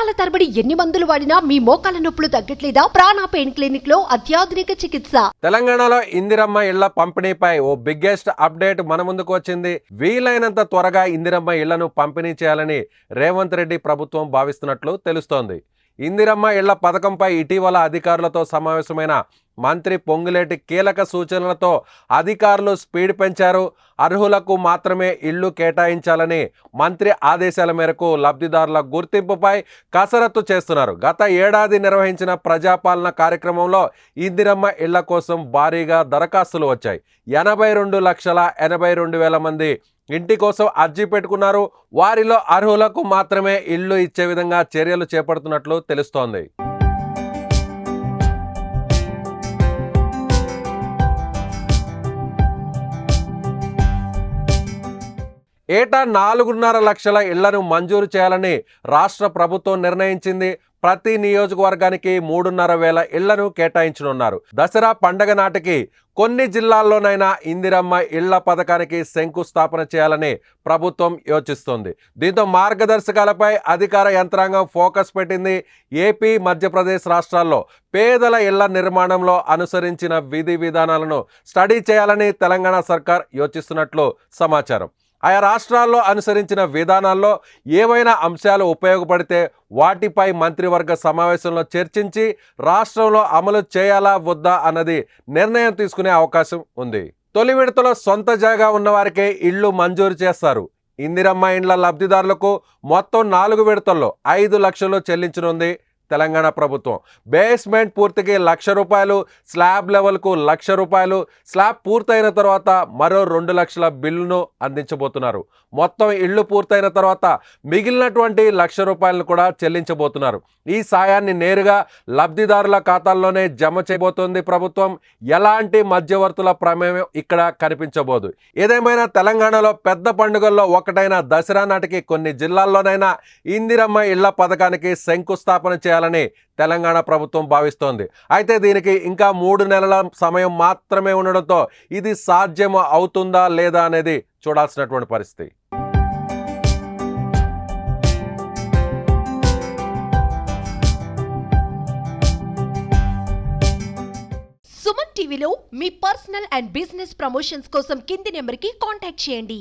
సంవత్సరాల తరబడి ఎన్ని మందులు వాడినా మీ మోకాల నొప్పులు తగ్గట్లేదా? ప్రాణ పెయిన్ క్లినిక్లో అత్యాధునిక చికిత్స. తెలంగాణలో ఇందిరమ్మ ఇళ్ళ పంపిణీపై ఓ బిగ్గెస్ట్ అప్డేట్ మన ముందుకు వచ్చింది. వీలైనంత త్వరగా ఇందిరమ్మ ఇళ్ళను పంపిణీ చేయాలని రేవంత్ రెడ్డి ప్రభుత్వం భావిస్తున్నట్లు తెలుస్తోంది. ఇందిరమ్మ ఇళ్ళ పథకంపై ఇటీవల అధికారులతో సమావేశమైన మంత్రి పొంగులేటి కీలక సూచనలతో అధికారులు స్పీడ్ పెంచారు. అర్హులకు మాత్రమే ఇళ్ళు కేటాయించాలని మంత్రి ఆదేశాల మేరకు లబ్ధిదారుల గుర్తింపుపై కసరత్తు చేస్తున్నారు. గత ఏడాది నిర్వహించిన ప్రజాపాలన కార్యక్రమంలో ఇందిరమ్మ ఇళ్ళ కోసం భారీగా దరఖాస్తులు వచ్చాయి. ఎనభై రెండు లక్షల ఎనభై రెండు వేల మంది ఇంటి కోసం అర్జీ పెట్టుకున్నారు. వారిలో అర్హులకు మాత్రమే ఇళ్ళు ఇచ్చే విధంగా చర్యలు చేపడుతున్నట్లు తెలుస్తోంది. ఏటా నాలుగున్నర లక్షల ఇళ్ళను మంజూరు చేయాలని రాష్ట్ర ప్రభుత్వం నిర్ణయించింది. ప్రతి నియోజకవర్గానికి మూడున్నర వేల ఇళ్ళను కేటాయించనున్నారు. దసరా పండగ నాటికి కొన్ని జిల్లాల్లోనైనా ఇందిరమ్మ ఇళ్ళ పథకానికి శంకుస్థాపన చేయాలని ప్రభుత్వం యోచిస్తోంది. దీంతో మార్గదర్శకాలపై అధికార యంత్రాంగం ఫోకస్ పెట్టింది. ఏపీ మధ్యప్రదేశ్ రాష్ట్రాల్లో పేదల ఇళ్ళ నిర్మాణంలో అనుసరించిన విధి విధానాలను స్టడీ చేయాలని తెలంగాణ సర్కార్ యోచిస్తున్నట్లు సమాచారం. ఆయా రాష్ట్రాల్లో అనుసరించిన విధానాల్లో ఏవైనా అంశాలు ఉపయోగపడితే వాటిపై మంత్రివర్గ సమావేశంలో చర్చించి రాష్ట్రంలో అమలు చేయాలా వద్దా అన్నది నిర్ణయం తీసుకునే అవకాశం ఉంది. తొలి విడతలో సొంత జాగా ఉన్నవారికే ఇళ్ళు మంజూరు చేస్తారు. ఇందిరమ్మ ఇండ్ల లబ్ధిదారులకు మొత్తం నాలుగు విడతల్లో ఐదు లక్షలు చెల్లించనుంది. తెలంగాణ ప్రభుత్వం. బేస్మెంట్ పూర్తికి లక్ష రూపాయలు స్లాబ్ లెవెల్కు లక్ష రూపాయలు స్లాబ్ పూర్తయిన తర్వాత మరో రెండు లక్షల బిల్లును అందించబోతున్నారు. మొత్తం ఇళ్ళు పూర్తయిన తర్వాత మిగిలినటువంటి లక్ష రూపాయలను కూడా చెల్లించబోతున్నారు. ఈ సాయాన్ని నేరుగా లబ్ధిదారుల ఖాతాల్లోనే జమ చేయబోతోంది ప్రభుత్వం. ఎలాంటి మధ్యవర్తుల ప్రమేయం ఇక్కడ కనిపించబోదు. ఏదేమైనా తెలంగాణలో పెద్ద పండుగల్లో ఒకటైన దసరా నాటికి కొన్ని జిల్లాల్లోనైనా ఇందిరమ్మ ఇళ్ళ పథకానికి శంకుస్థాపన చేయాలని తెలంగాణ ప్రభుత్వం భావిస్తోంది. అయితే దీనికి ఇంకా మూడు నెలల సమయం మాత్రమే ఉండడంతో ఇది సాధ్యం అవుతుందా లేదా అనేది చూడాల్సినటువంటి పరిస్థితి. సుమన్ టీవీలో మీ పర్సనల్ అండ్ బిజినెస్ ప్రమోషన్స్ కోసం కింది నెంబర్కి కాంటాక్ట్ చేయండి.